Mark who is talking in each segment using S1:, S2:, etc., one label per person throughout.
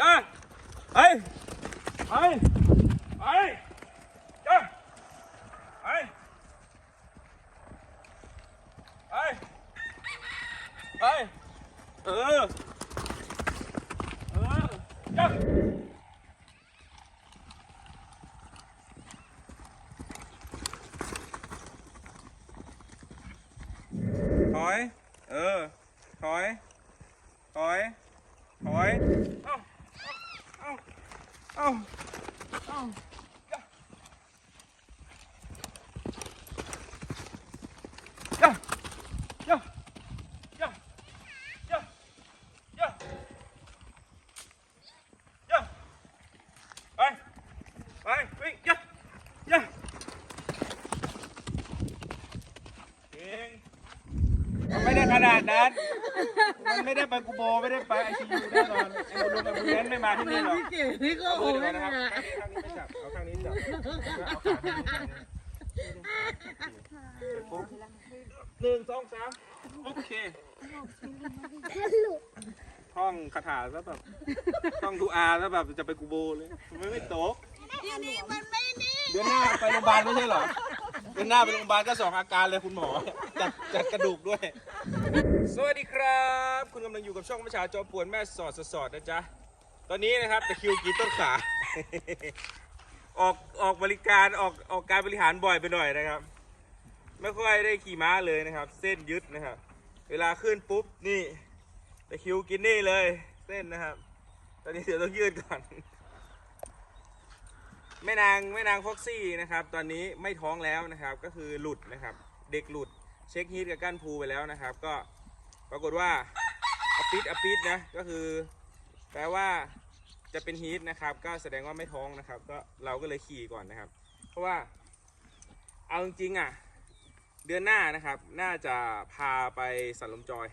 S1: จ้าไปไปไปจ้าไปไปไปเออเออจ้า ถอย เออ ถอย ถอย ถอย เอ้า เอ้า เอ้า เอ้าย่าย่าย่าย่าย่าย่าไป ไป วิ่งย่าย่าเก่ง มันไม่ได้ ขนาดนั้น มันไม่ได้ไปกูโบไม่ได้ไปไอซียูแน่นอนไอ้โมลูนกับบูเลนไม่มาที่นี่หรอก
S2: พี่เก๋นี่ก็โอ้
S1: มือ
S2: โห
S1: เดี๋ยนะครับข้างนี้จับเอาข้างนี้จับหนึ่งสองสามโอเคท่องคาถาแล้วแบบท่องดูอาแล้วแบบจะไปกูโบเลย ไมันไม่ตก
S2: ที่นี่มันไม่นี่
S1: เดือนหน้าไปโรงพยาบาลไม่ใช่เหรอ เดือนหน้าไปโรงพยาบาลก็สองอาการเลยคุณหมอ จัดจัดกระดูกด้วย สวัสดีครับ คุณกำลังอยู่กับช่องประชาจอมปวนแม่สอดสอดนะจ๊ะ ตอนนี้นะครับตะคริวกินต้นขา ออกออกบริการออกออกการบริหารบ่อยไปหน่อยนะครับ ไม่ค่อยได้ขี่ม้าเลยนะครับ เส้นยึดนะครับ เวลาขึ้นปุ๊บนี่ตะคริวกินนี่เลย เส้นนะครับ ตอนนี้เดี๋ยวต้องยืดก่อน แม่นางแม่นางฟ็อกซี่นะครับ ตอนนี้ไม่ท้องแล้วนะครับ ก็คือหลุดนะครับ เด็กหลุดเช็คฮีทกับก้านพูไปแล้วนะครับ ก็ปรากฏว่าอปิดอปิดนะก็คือ แปลว่าจะเป็นฮีทนะครับ ก็แสดงว่าไม่ท้องนะครับ ก็เราก็เลยขี่ก่อนนะครับ เพราะว่า เอาจริงๆอะ เดือนหน้านะครับ น่าจะพาไปสันลมจอย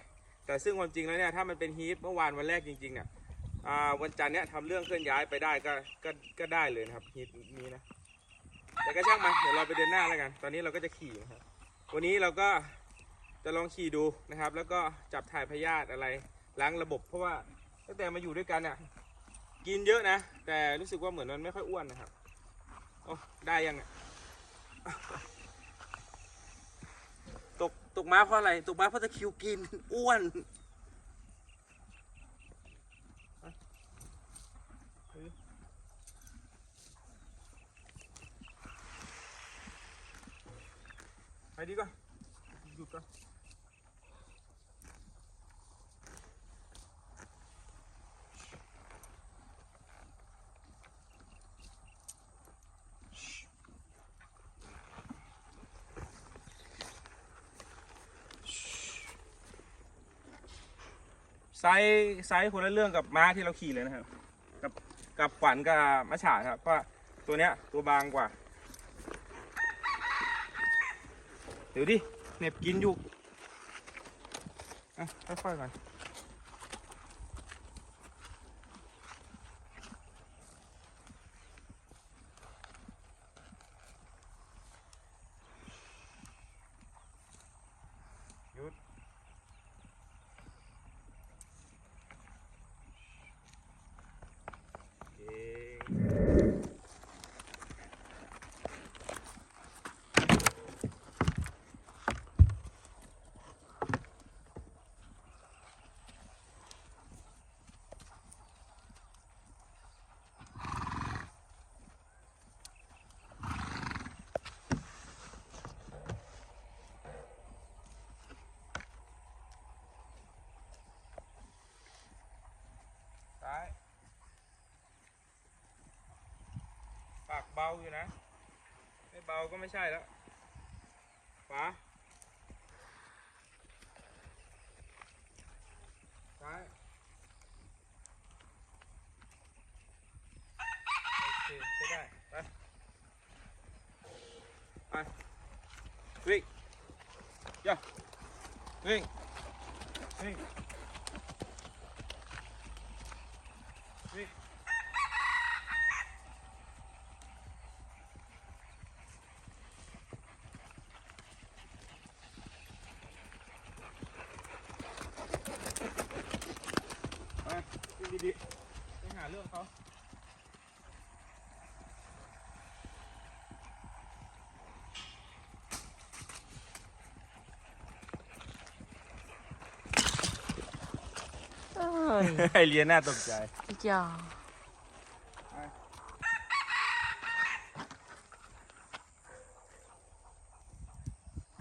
S1: แต่ซึ่งความจริงแล้วเนี่ยถ้ามันเป็นฮีทเมื่อวานวันแรกจริงๆเนี่ยอ่า วันจันทร์เนี้ยทำเรื่องเคลื่อนย้ายไปได้ก็ก็ก็ได้เลยนะครับฮีทนี้นะแต่ก็ช่างมันเดี๋ยวเราไปเดินหน้าแล้วกัน ตอนนี้เราก็จะขี่นะครับ วันนี้เราก็จะลองขี่ดูนะครับ แล้วก็จับถ่ายพยาธิอะไรล้างระบบ เพราะว่าตั้งแต่มาอยู่ด้วยกันอะกินเยอะนะ แต่รู้สึกว่าเหมือนมันไม่ค่อยอ้วนนะครับโอ้ได้ยังอะตกตกม้าเพราะอะไร ตกม้าเพราะตะคิวกินอ้วน ไปดีก่อนหยุดก่อนไซส์ไซส์คนละเรื่องกับม้าที่เราขี่เลยนะครับ กับกับขวัญกับมะฉาครับเพราะว่าตัวเนี้ยตัวบางกว่า เดี๋ยวดิเหน็บกินอยู่อะค่อยๆก่อน เบาอยู่นะ ไม่เบาก็ไม่ใช่แล้วขวาซ้ายโอเคใช้ได้ ไป ไป วิ่งย่าวิ่งวิ่ง วิ่งไปวิ่งดีๆไปหา เรื่องเขา
S3: เอ้ย
S1: ไอเลียน่าตกใจ
S3: จ้า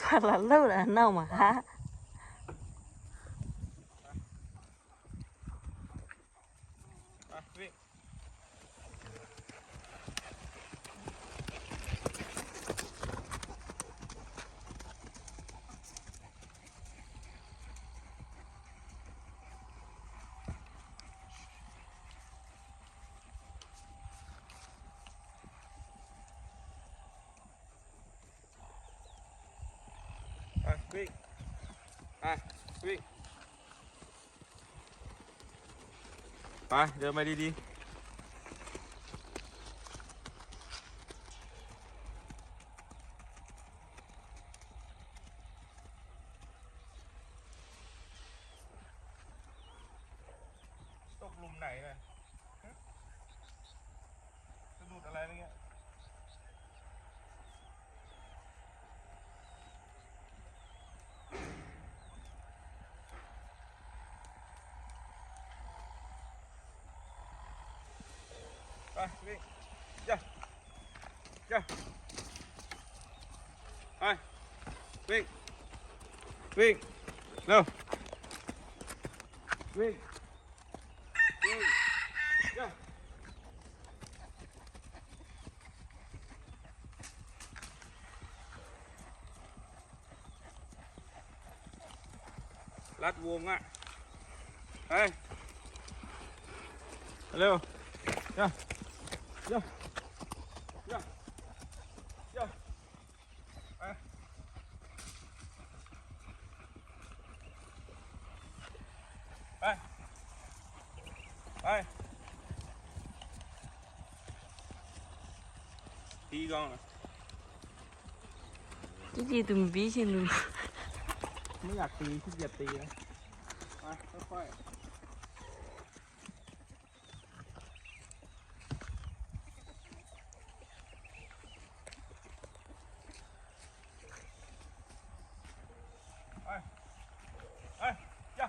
S3: คาราเล่าละเน่ามาฮะ
S1: วิ่งไปวิ่งไปวิ่งไปเดินมาดีๆ ตกหลุมไหนเนี่ยฮะสะดุดอะไรเมื่อกี้ ไปวิ่งย่าย่าไปวิ่งวิ่งเร็ววิ่งวิ่ง ย่ารัดวงอะไปเร็วย่าย่าย่าย่าไปไปไปตีกล้องนะ
S3: จีจีตุ่มบีชิลู
S1: ไม่อยากตีขี้เกียจตีนะไปค่อยๆไปไปย่า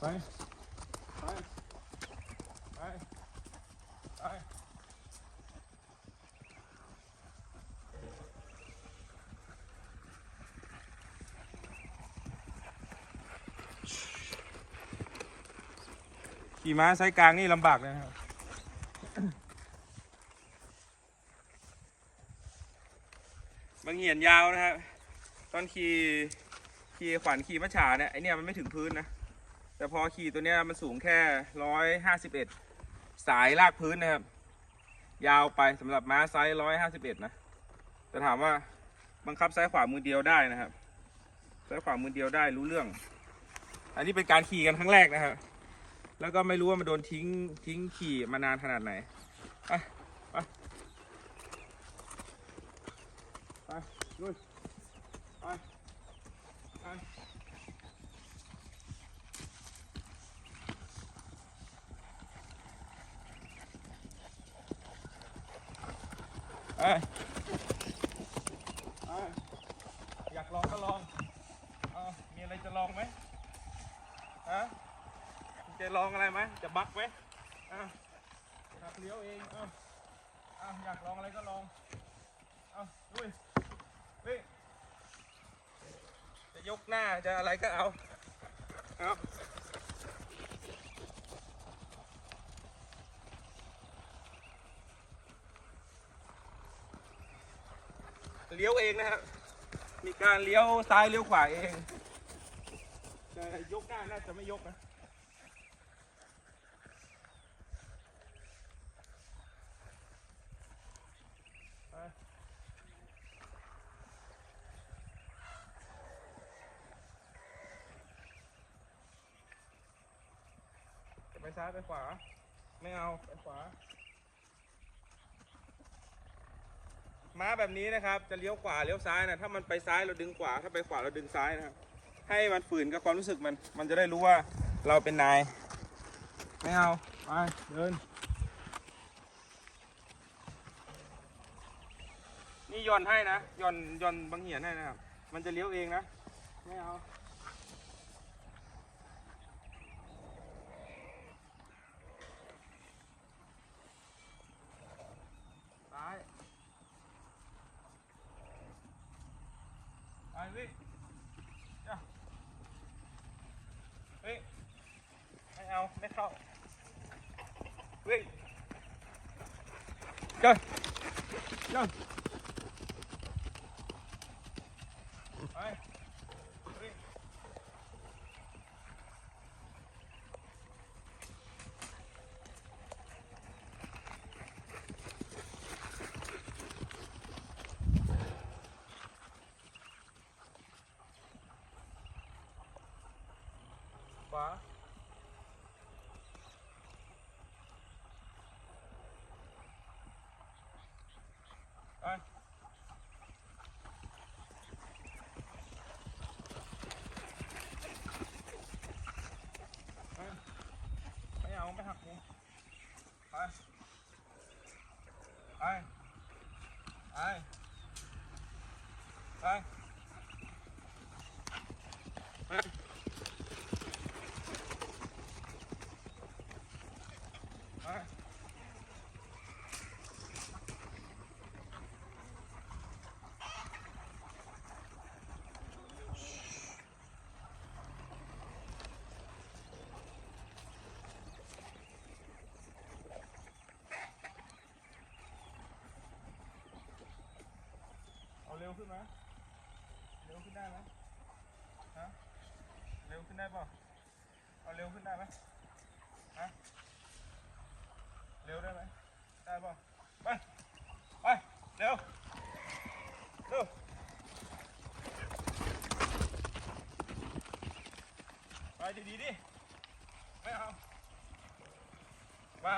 S1: ไปไปไปไป ขี่ม้าไซส์กลางนี่ลำบากเลยครับ บางเหียนยาวนะครับ ตอนขี่ขี่ขวัญขี่มัจฉาเนี่ยไอเนี่ยมันไม่ถึงพื้นนะ แต่พอขี่ตัวเนี้ยมันสูงแค่ร้อยห้าสิบเอ็ดสายลากพื้นนะครับ ยาวไปสำหรับม้าไซส์ร้อยห้าสิบเอ็ดนะ แต่ถามว่าบังคับซ้ายขวามือเดียวได้นะครับซ้ายขวามือเดียวได้รู้เรื่อง อันนี้เป็นการขี่กันครั้งแรกนะครับ แล้วก็ไม่รู้ว่ามันโดนทิ้งทิ้งขี่มานานขนาดไหนไปไปไปลุยไปไปเอ้ยเอ้ยากลองก็ลองอมีอะไรจะลองไหมฮะ จะลองอะไรไหมจะบักไหมอะหักเลี้ยวเองเอาเอาอยากลองอะไรก็ลองเอาลุยวิ่งจะยกหน้าจะอะไรก็เอาเอาเลี้ยวเองนะครับ มีการเลี้ยวซ้ายเลี้ยวขวาเองแต่ยกหน้าน่าจะไม่ยกนะ ไป ซ้ายไปขวา ไม่เอาไปขวา ม้าแบบนี้นะครับจะเลี้ยวขวาเลี้ยวซ้ายนะถ้ามันไปซ้ายเราดึงขวาถ้าไปขวาเราดึงซ้ายนะครับ ให้มันฝืนกับความรู้สึกมัน มันจะได้รู้ว่าเราเป็นนาย ไม่เอาไปเดิน นี่ย่อนให้นะย่อนย่อนบางเหียนให้นะครับ มันจะเลี้ยวเองนะ ไม่เอา ซ้าย ไปวิ่งจ้ะวิ่งไม่เอา ไม่เข้า วิ่งเดินเดินไปวิ่งขวา ไปไปไม่เอา ไม่หักมุมไป ไป ไป ไป ไป ไป เอาเร็วขึ้นไหมเร็วขึ้นได้ไหมฮะเร็วขึ้นได้ป่ะเอาเร็วขึ้นได้ไหมฮะเร็วได้ไหมได้ป่ะไป ไป เร็ว เร็ว ไปดีๆดิ ไม่เอา มา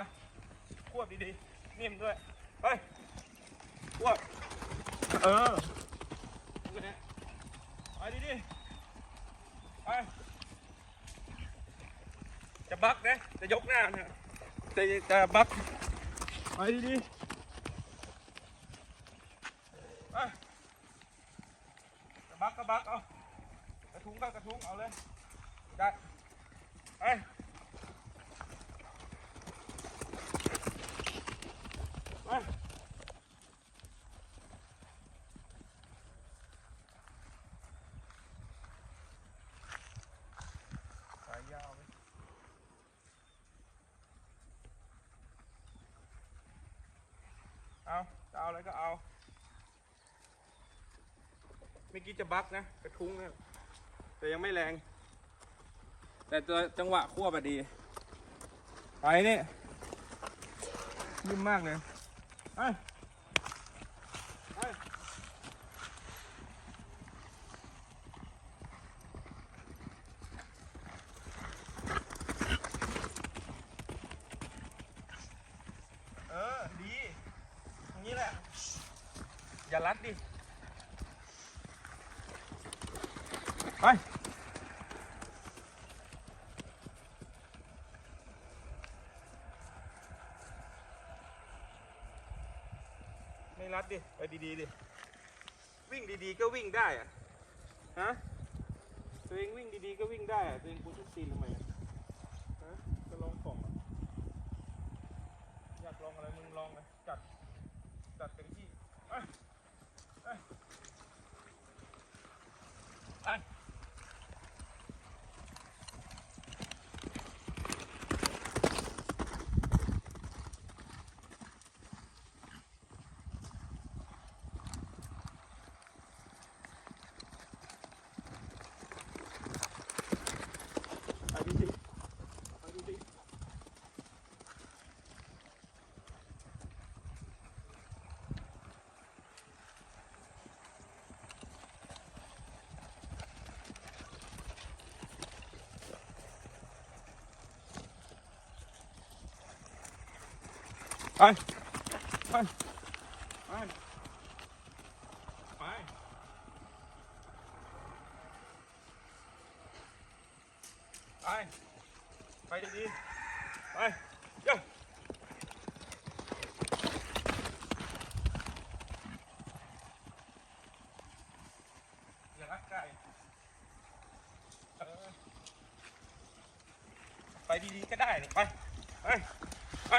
S1: ควบดีๆ นิ่มด้วย ไป ควบ เออไปดิดิไป จะ บักนะจะยกหน้าเนี่ยจะจะบักไปดิดิไปจะบักก็บักเอากระทุ้งก็กระทุ้งเอาเลยได้ไปไป สายยาวไหมเอาจะเอาอะไรก็เอา เมื่อกี้ จะบักนะกระทุ้งนะแต่ยังไม่แรง แต่ตัวจังหวะควบอดี ไปนี่นิ่มมากเลยไปไปเออ ดี อย่างนี้แหละ อย่ารัดดิ ไปไม่รัดดิ ไปดีๆดิ วิ่งดีๆก็วิ่งได้อะฮะ ตัวเองวิ่งดีๆก็วิ่งได้อะตัวเองกูทุกตีนทำไมอะฮะจะลองของอะอยากลองอะไรมึงลองเลยจัด จัดเต็มที่ไปไปไปไปดิดิไปดิดิ ไไป ไป ไป ไป ไป ไปดีๆ ไปเย้าอย่ารักไก่เออไปดีๆก็ได้นี่ไป ไป ไป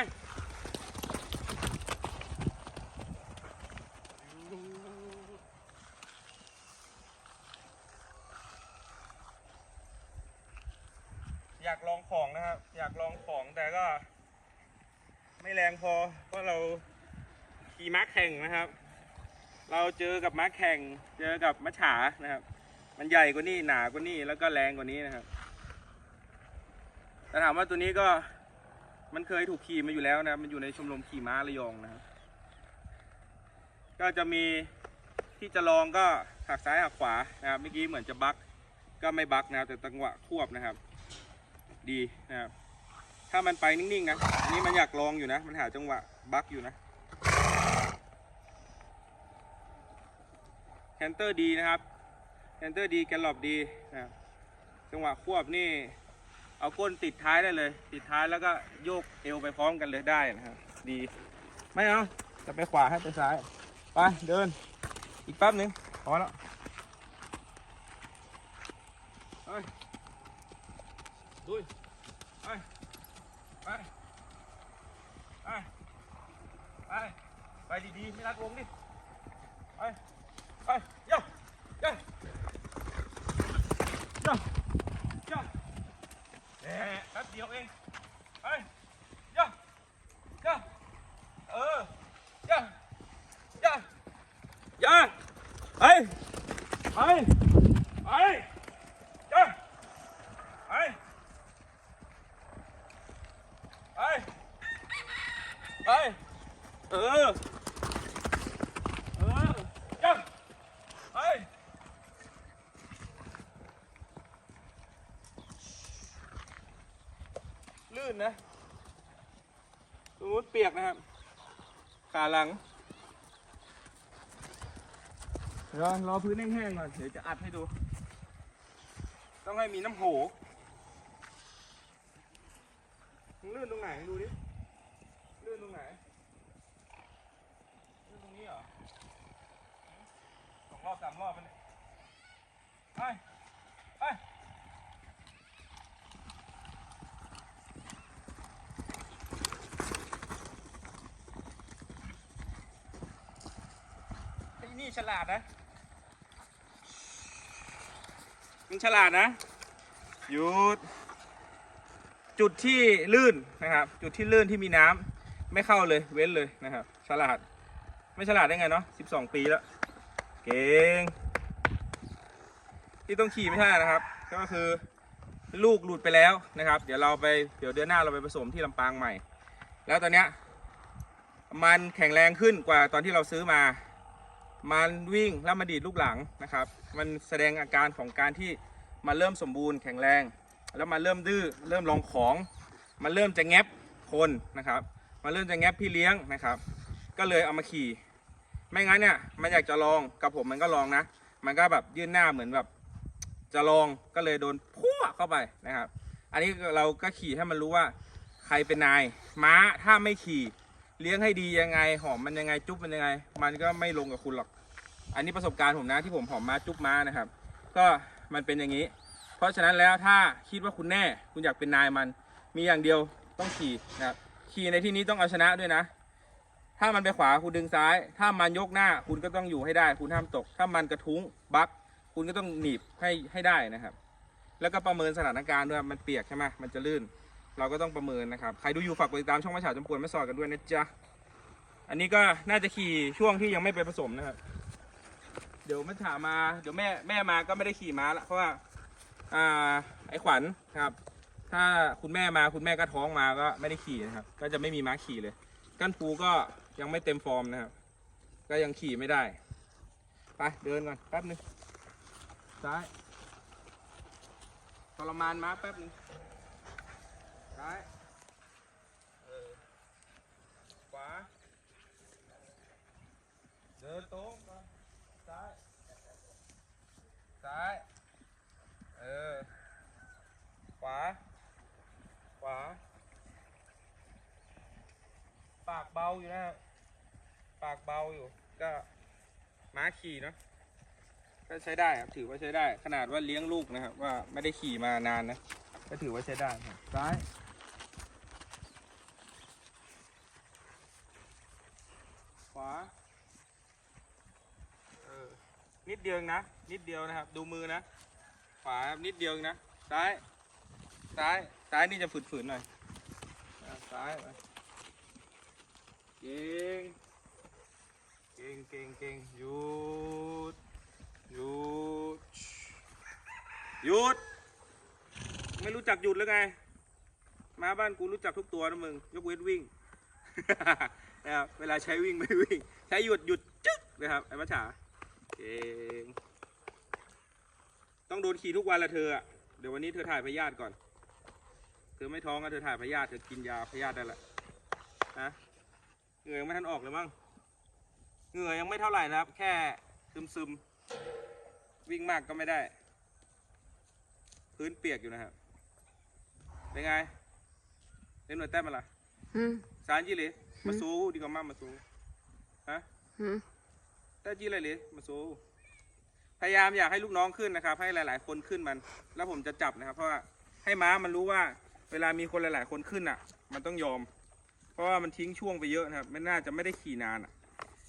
S1: อยากลองของนะครับ อยากลองของแต่ก็ ไม่แรงพอเพราะเราขี่ม้าแข่งนะครับ เราเจอกับม้าแข่ง เจอกับม้าฉานะครับ มันใหญ่กว่านี้หนากว่านี้แล้วก็แรงกว่านี้นะครับแต่ถามว่าตัวนี้ก็มันเคยถูกขี่มาอยู่แล้วนะมันอยู่ในชมรมขี่ม้าระยองนะครับ ก็จะมีที่จะลองก็หักซ้ายหักขวานะครับเมื่อกี้เหมือนจะบักก็ไม่บักนะครับแต่จังหวะควบนะครับ ดีนะครับถ้ามันไปนิ่งๆนะอันนี้มันอยากลองอยู่นะ มันหาจังหวะบักอยู่นะแฮนเตอร์ดีนะครับแฮนเตอร์ดีแกนหลบดีนะจังหวะควบนี่ เอาก้นติดท้ายได้เลย ติดท้ายแล้วก็โยกเอวไปพร้อมกันเลยได้นะครับ ดี ไม่เอาจะไปขวาให้ไปซ้าย ไป เดิน อีกแป๊บหนึ่งพอแล้วไปดุยไป ไป ไป ไป ไป ดีๆ ไม่รัดวงดิ ไป ไปย่าย่าย่าย่าแหมแป๊บเดียวเอง ไปย่าย่าเออย่าย่าย่าไป ไป ไปย่าไป ไป ไป เออ เออยังไป ลื่ นนะสมมติเปียกนะครับ ขาหลัง เดี๋ยวรอพื้นแห้งๆก่อน เดี๋ยวจะอัดให้ดู ต้องให้มีน้ำโหมลื่นตรงไหนดูดิ ลื่นตรงไหน ลื่นตรงนี้เหรอสองรอบสามรอบมันยไป ไป ไอ้นี่ ฉลาดนะ มึงฉลาดนะ หยุด จุดที่ลื่นนะครับ จุดที่ลื่นที่มีน้ำไม่เข้าเลย เว้นเลยนะครับ ฉลาด ไม่ฉลาดได้ไงเนาะ12ปีแล้ว เก่ง ที่ต้องขี่ไม่ใช่นะครับ ก็คือลูกหลุดไปแล้วนะครับ เดี๋ยวเราไป เดี๋ยวเดือนหน้าเราไปผสมที่ลำปางใหม่ แล้วตอนเนี้ยมันแข็งแรงขึ้นกว่าตอนที่เราซื้อมา มันวิ่งแล้วมาดีดลูกหลังนะครับ มันแสดงอาการของการที่มันเริ่มสมบูรณ์แข็งแรง แล้วมันเริ่มดื้อเริ่มลองของมันเริ่มจะแงบคนนะครับมันเริ่มจะแงบพี่เลี้ยงนะครับ ก็เลยเอามาขี่ ไม่งั้นเนี่ยมันอยากจะลองกับผมมันก็ลองนะ มันก็แบบยื่นหน้าเหมือนแบบ จะลองก็เลยโดนพั่วเข้าไปนะครับ อันนี้เราก็ขี่ให้มันรู้ว่าใครเป็นนาย ม้าถ้าไม่ขี่ เลี้ยงให้ดียังไง หอมมันยังไงจุ๊บมันยังไง มันก็ไม่ลงกับคุณหรอก อันนี้ประสบการณ์ผมนะที่ผมหอมม้าจุ๊บม้านะครับ ก็มันเป็นอย่างนี้ เพราะฉะนั้นแล้วถ้าคิดว่าคุณแน่ คุณอยากเป็นนายมัน มีอย่างเดียวต้องขี่นะครับขี่ในที่นี้ต้องเอาชนะด้วยนะ ถ้ามันไปขวาคุณดึงซ้าย ถ้ามันยกหน้า คุณก็ต้องอยู่ให้ได้ คุณห้ามตก ถ้ามันกระทุ้งบักคุณก็ต้องหนีบให้ให้ได้นะครับ แล้วก็ประเมินสถานการณ์ด้วยมันเปียกใช่ไหมมันจะลื่น เราก็ต้องประเมินนะครับ ใครดูอยู่ฝากกดติดตามช่องมาฉาจำปวนไม่สอดกันด้วยนะจ๊ะ อันนี้ก็น่าจะขี่ช่วงที่ยังไม่ไปผสมนะครับ เดี๋ยวมาถามมา เดี๋ยวแม่แม่มาก็ไม่ได้ขี่ม้าละเพราะว่า อ่า ไอ้ขวัญครับ ถ้าคุณแม่มาคุณแม่ก็ท้องมาก็ไม่ได้ขี่นะครับ ก็จะไม่มีม้าขี่เลย กั้นปูก็ยังไม่เต็มฟอร์มนะครับ ก็ยังขี่ไม่ได้ ไปเดินก่อนแป๊บนึงซ้ายทรมานม้าแป๊บนึง ซ้าย เออ ขวา เดินตรงซ้าย ซ้าย เออ ขวา ขวา ปากเบาอยู่นะครับปากเบาอยู่ ก็ม้าขี่เนาะ ก็ใช้ได้ครับ ถือว่าใช้ได้ ขนาดว่าเลี้ยงลูกนะครับ ว่าไม่ได้ขี่มานานนะ ก็ถือว่าใช้ได้ครับ ซ้าย ขวา เออ นิ ดเดียวเองนะ นิดเดียวนะครับ ดูมือนะ ขวาครับนิดเดียวงนะ ซ้าย ซ้าย ซ้ายนี่จะฝืนๆหน่อย ซ้ายไปเก่ง เก่งเก่งเก่งหยุด หยุด หยุด ไม่รู้จักหยุดหรือไง มาบ้านกูรู้จักทุกตัวนะมึง ยกเว้นวิ่งนะครับ เวลาใช้วิ่งไม่วิ่ง ใช้หยุดหยุดจึ๊กนะครับ ไอ้มัจฉา เก่งต้องโดนขี่ทุกวันละเธออะเดี๋ยววันนี้เธอถ่ายพยาธิก่อน เธอไม่ท้องอะเธอถ่ายพยาธิเธอกินยาพยาธิได้ละฮะเหงื่อยังไม่ทันออกเลยมั้งเหงื่อยังไม่เท่าไหร่นะครับ แค่ซึมซึมๆวิ่งมากก็ไม่ได้ พื้นเปียกอยู่นะครับเป็นไงเล่นหน่วยแต้มมาละ
S3: อืม
S1: สารยี่เลยมาสู้ดีกว่ามามาสู้ฮะ
S3: อืม
S1: แต่จีอะไรเลยมาสู้พยายามอยากให้ลูกน้องขึ้นนะครับ ให้หลาย ๆ คนขึ้นมัน แล้วผมจะจับนะครับ เพราะว่าให้ม้ามันรู้ว่าเวลามีคนหลาย ๆ คนขึ้นอะ มันต้องยอม เพราะว่ามันทิ้งช่วงไปเยอะนะครับไม่น่าจะไม่ได้ขี่นานอะ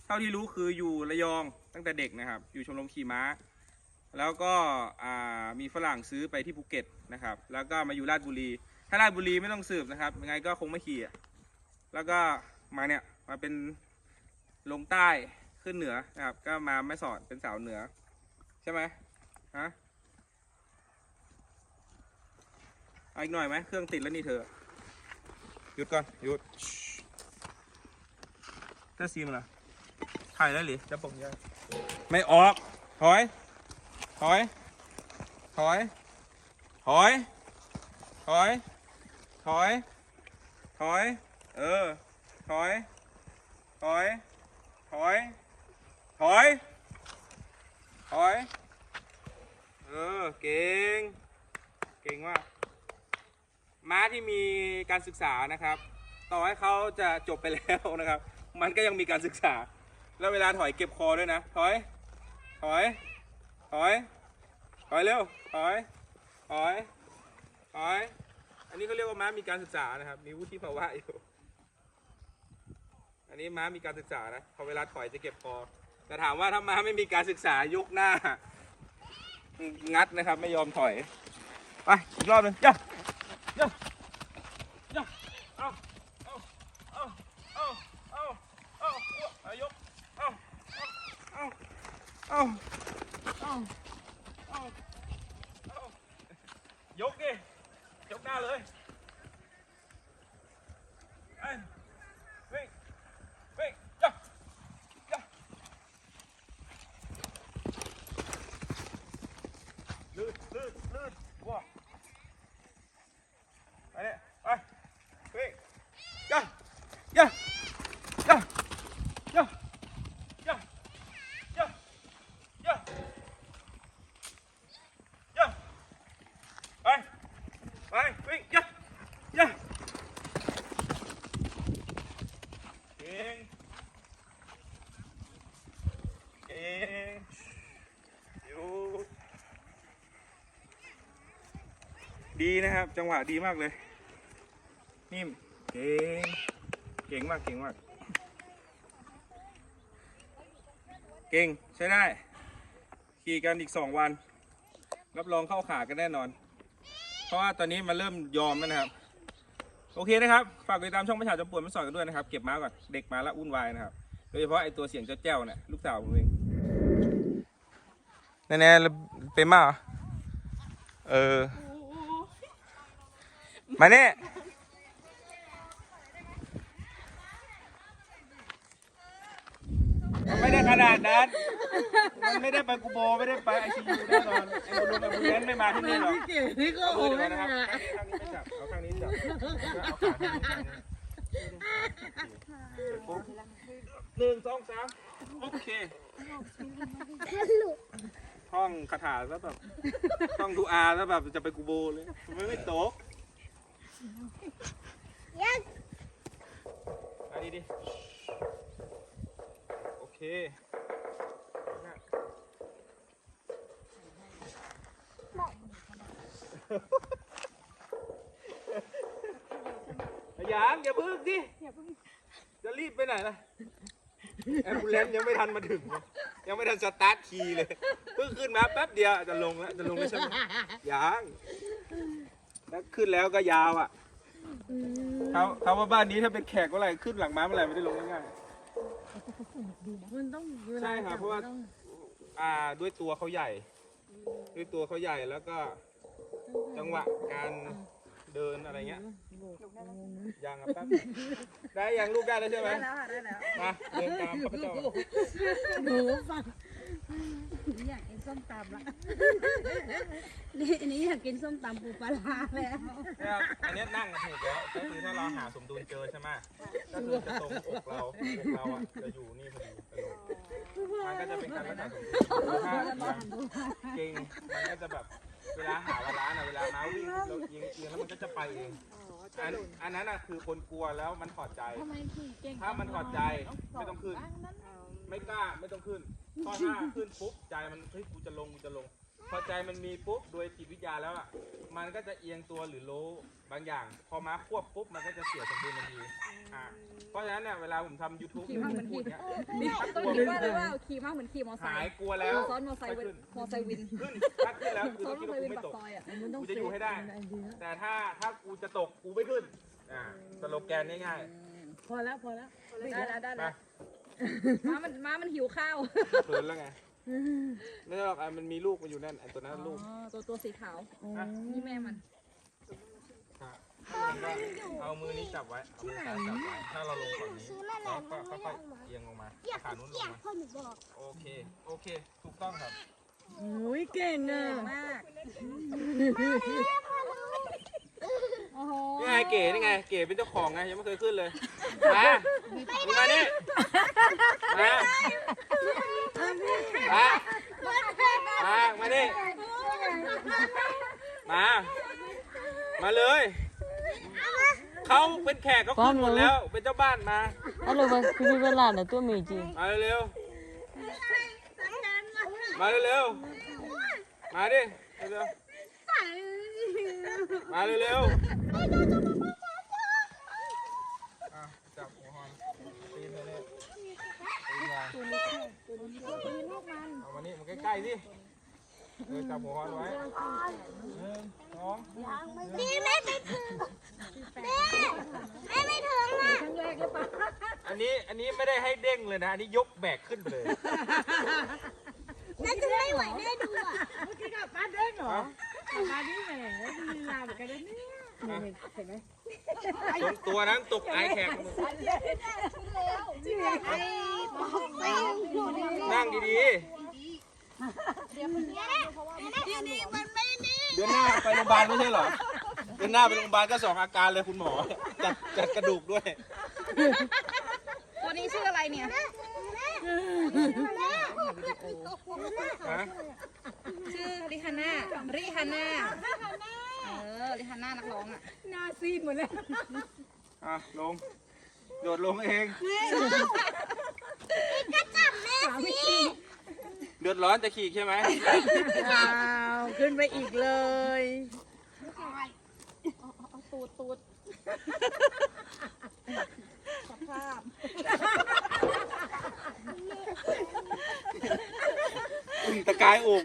S1: เท่าที่รู้คืออยู่ระยองตั้งแต่เด็กนะครับ อยู่ชมรมขี่ม้า แล้วก็มีฝรั่งซื้อไปที่ภูเก็ตนะครับ แล้วก็มาอยู่ราชบุรี ถ้าราชบุรีไม่ต้องสืบนะครับยังไงก็คงไม่ขี่แล้วก็มาเนี่ยมาเป็นลงใต้ ขึ้นเหนือนะครับ ก็มาไม่สอดเป็นสาวเหนือ ใช่ไหมฮะเอาอีกหน่อยไหมเครื่องติดแล้วนี่เธอหยุดก่อนหยุดเจะซีมเหรอถ่ายได้หรือจะปกยังไม่ออกถอยถอยถอยถอยถอยถอยถอย เออถอยถอยถอย ถอย ถอย เออ เก่ง เก่งมาก ม้าที่มีการศึกษานะครับ ต่อให้เขาจะจบไปแล้วนะครับ มันก็ยังมีการศึกษา แล้วเวลาถอยเก็บคอด้วยนะ ถอย ถอย ถอย ถอยเร็ว ถอย ถอย ถอย อันนี้เขาเรียกว่าม้ามีการศึกษานะครับ มีวุฒิภาวะอยู่ อันนี้ม้ามีการศึกษานะ พอเวลาถอยจะเก็บคอ แต่ถามว่าถ้ามาไม่มีการศึกษายุกหน้า งัดนะครับ ไม่ยอมถอย ไป อีกรอบหนึ่งย่าย่าย่าเอาเอาเอาเอาเอาเอาเอายกเอาเอาเอาเอาเอาเอาเอายกดิยกหน้าเลย ดีนะครับ จังหวะดีมากเลย นิ่มเก่งเก่งมากเก่งมาก เก่งใช้ได้ ขี่กันอีกสองวัน รับรองเข้าขากันแน่นอน เพราะว่าตอนนี้มันเริ่มยอมแล้วนะครับ โอเคนะครับ ฝากติดตามช่องประชาจำปวนมาสอนกันด้วยนะครับ เก็บม้าก่อน เด็กมาแล้ววุ่นวายนะครับ โดยเฉพาะไอตัวเสียงเจ้าแจ้วเนี่ยลูกสาวผมเองแน่ๆเป็นมาเออ มาเนี่ยมันไม่ได้ขนาดนั้น มันไม่ได้ไปกูโบไม่ได้ไปไอซียูแน่นอนไอ้บุรุษไอ้บุรุษไม่มาที่นี่หรอก
S3: เก๋นี่ก็โอ้ยนะ
S1: ครับข้างนี้จับเอาข้างนี้จับเอาขาข้างนี้ข้างนี้ปุ๊บหนึ่งสองสามโอเคท่องคาถาแล้วแบบต้องดูอาแล้วแบบจะไปกูโบเลย ไม่ไม่ตก
S2: ยัง
S1: อันนี้ดิ โอเคยังอย่าพึ่งดิจะรีบไปไหนล่ะแอมบูเลนซ์ยังไม่ทันมาถึงเลยยังไม่ทันสตาร์ทคีย์เลย เพิ่งขึ้นมาแป๊บเดียวจะลงแล้วจะลงแล้วใช่ไหมยัง แล้วขึ้นแล้วก็ยาวอะเขาเขาว่าบ้านนี้ถ้าเป็นแขกเมื่อไหร่ขึ้นหลังม้าเมื่อไหร่ไม่ได้ลงง่าย
S3: มันต้องเว
S1: ๆ
S3: ลา
S1: ใช่ครับเพราะว่า อ่าด้วยตัวเขาใหญ่ ด้วยตัวเขาใหญ่แล้วก็จังหวะการเดินอะไรเงี้ยยังอะแป๊บได้ยังลูกได้แล้วใช่ไหม
S4: แล้วค่ะได้แล้ว
S1: มาเดินตามข้าพเจ้า
S3: หนูฟัง
S4: นี่อยากกิน ส้มตำละนี่อันนี้อยากกินส้มตำปูปลาร้าแล้ว
S1: เนี่ยอันเนี้ยนั่งถูกแล้วก็คือถ้าเราหาสมดุลเจอใช่ไหมก็คือจะตรงอกเราอกเราอะจะอยู่นี่พอดีตลกมันก็จะเป็นการรักษาสมดุลถ้าเก่งมันก็จะแบบเวลาหาเวลาน่ะเวลาม้าวิ่งเราเอียงเอียงแล้วมันก็จะไปเองอันอันนั้นอะคือคนกลัวแล้วมันถอดใจ
S4: ทำไมขี่เก่ง
S1: ถ้ามันถอดใจไม่ต้องขึ้น ไม่กล้าไม่ต้องขึ้น พอถ้าขึ้นปุ๊บใจมันเฮ้ยกูจะลงกูจะลง พอใจมันมีปุ๊บโดยจิตวิทยาแล้วอะมันก็จะเอียงตัวหรือโลบางอย่าง พอม้าควบปุ๊บมันก็จะเสียสมดุลทันทีอ่าเพราะฉะนั้นเนี่ยเวลาผมทำ YouTube
S4: ขี่มากเหมือน
S1: พู
S4: ขี่
S1: ดเนี้ย
S4: ต้องคิดว่าเลยว่าขี่มากเหมือนขี่มอไซ
S1: หาย
S4: ค์
S1: กลัวแล้ว
S4: ซ้อนมอไซค์วินมอไซค์วิน
S1: ขึ้นถ้าขึ้นแล้วคือ
S4: ซ้อ
S1: ต้
S4: น
S1: อง
S4: ม
S1: คิ
S4: อ
S1: ด
S4: ไซ
S1: ว่า
S4: ค์
S1: กู
S4: วิน
S1: ไม่ตก
S4: ปักซอยอะ
S3: มันต้อง
S1: กูจะอยู่ให้ได้ แต่ถ้าถ้ากูจะตกกูไม่ขึ้น อ่าสโลแกนง่าย
S3: พอแล้วพอแล้ว
S4: ได้แล้วได้
S1: ๆ
S4: แล้
S1: มาว
S4: ม้ามันม้ามันหิวข้าว
S1: เขินแล้วไงไม่ใช่หรอกอะมันมีลูกมันอยู่นั่นไอ้ตัวนั้นลูก
S4: อ๋อตัวตัวสีขาว
S1: อะ
S4: นี่แม่มัน
S1: ครับเอามือนี้จับไว้เอามือซ้ายจับไว้ถ้าเราลงฝั่งนี้แล้วก็ค่อยๆเอียงลงมา
S2: อยาก
S1: ขานู้นล
S2: องยาก
S1: มา
S2: พ่อหนูบอก
S1: โอเค โอเค ถูกต้องครับ
S3: อุ้ยเก่งอะ
S4: มากโอ้โห
S1: นี่ไงเก๋นี่ไง เก๋เป็นเจ้าของไงยังไม่เคยขึ้นเลยมามึงมานี่มา มา มา มานี่มา มาเลย เขา เป็นแขกเขาขึ้นหมดแล้ว เป็นเจ้าบ้านมา
S3: Alo ba kimi bela na to mi ji
S1: มาเร็วๆมาเร็วๆมาดิเร็วๆมาเร็วๆอะจับหัวหอนตีนไปเลยตีนมาเอามานี่มันใกล้ๆสิ เออจับหัวหอนไว้หนึ่งสอง
S2: นี่แม่ไม่ถึงแม่แม่ไม่ถึงอะ
S4: ครั้งแรกหรือเปล่า
S1: อันนี้อันนี้ไม่ได้ให้เด้งเลยนะ อันนี้ยกแบกขึ้นไปเลย
S2: แม่จะไม่ไหวแม่ดูอะ
S3: เมื่อกี้กลับบ้านเด้งเหรอกลับบ้านนี่แหมลีลาเหมือนกันนะเนี่ยเห็นไหม
S1: ตรงตัวนั้นตกไอแขกนั่งดี
S2: ที่นี่มันไม่นิ่ง
S1: ๆเดือนหน้าไปโรงพยาบาลไม่ใช่เหรอ เดือนหน้าไปโรงพยาบาลก็สองอาการเลยคุณหมอ จัดจัดกระดูกด้วย
S4: ตัวนี้ชื่ออะไรเนี่ย
S1: ฮะ
S4: ชื่อริฮาน่าริฮาน่าเออริฮาน่านักร้องอะ
S3: หน้าซีดหมดแล้ว
S1: อะลง โดดลงเอง
S2: ก็จับแม่สิ
S1: เดือดร้อนจะขี่ใช่ไหม
S3: อ้าวขึ้นไปอีกเลย
S4: ตูดตูดสภาพ
S1: ตะกายอก